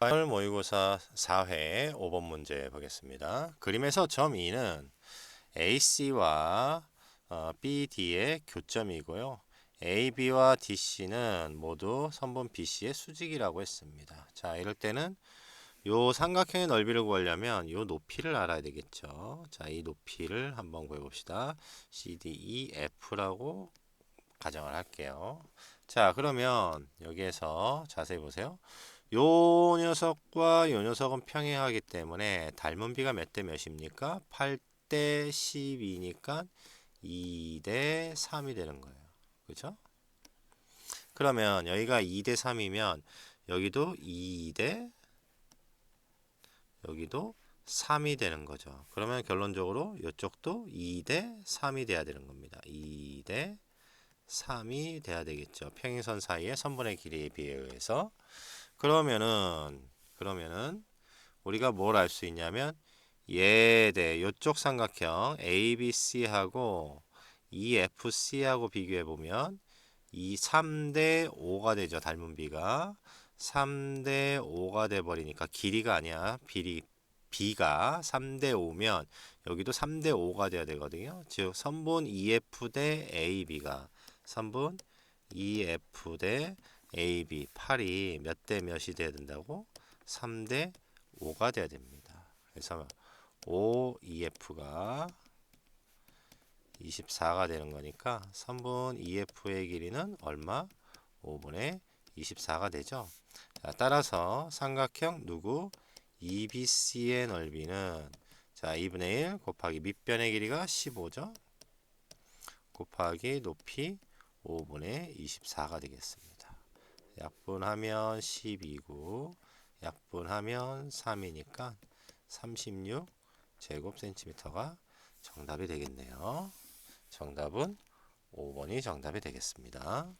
오늘 모의고사 4회 5번 문제 보겠습니다. 그림에서 점 2는 AC와 어, BD의 교점이고요. AB와 DC는 모두 선분 BC의 수직이라고 했습니다. 자, 이럴 때는 요 삼각형의 넓이를 구하려면 요 높이를 알아야 되겠죠. 자, 이 높이를 한번 구해 봅시다. CDEF라고 가정을 할게요. 자, 그러면 여기에서 자세히 보세요. 요 녀석과 요 녀석은 평행하기 때문에 닮은 비가 몇 대 몇입니까? 8대 12니까 2대 3이 되는 거예요. 그죠? 그러면 여기가 2대 3이면 여기도 2대 여기도 3이 되는 거죠. 그러면 결론적으로 이쪽도 2대 3이 돼야 되는 겁니다. 2대 3이 돼야 되겠죠. 평행선 사이의 선분의 길이에 비해서 그러면은 그러면은 우리가 뭘 알 수 있냐면 얘대 요쪽 삼각형 ABC하고 EFC하고 비교해 보면 이 3대 5가 되죠. 닮은 비가 3대 5가 돼 버리니까 길이가 아니야. 비리 B가 3대 5면 여기도 3대 5가 돼야 되거든요. 즉 선분 EF 대 AB가 선분 EF 대 AB 8이 몇 대 몇이 돼야 된다고? 3대 5가 돼야 됩니다. 그래서 5EF가 24가 되는 거니까 3분 EF의 길이는 얼마? 5분의 24가 되죠. 자, 따라서 삼각형 누구? EBC의 넓이는 자 2분의 1 곱하기 밑변의 길이가 15죠. 곱하기 높이 5분의 24가 되겠습니다. 약분하면 12고 약분하면 3이니까 36 제곱 센티미터가 정답이 되겠네요. 정답은 5번이 정답이 되겠습니다.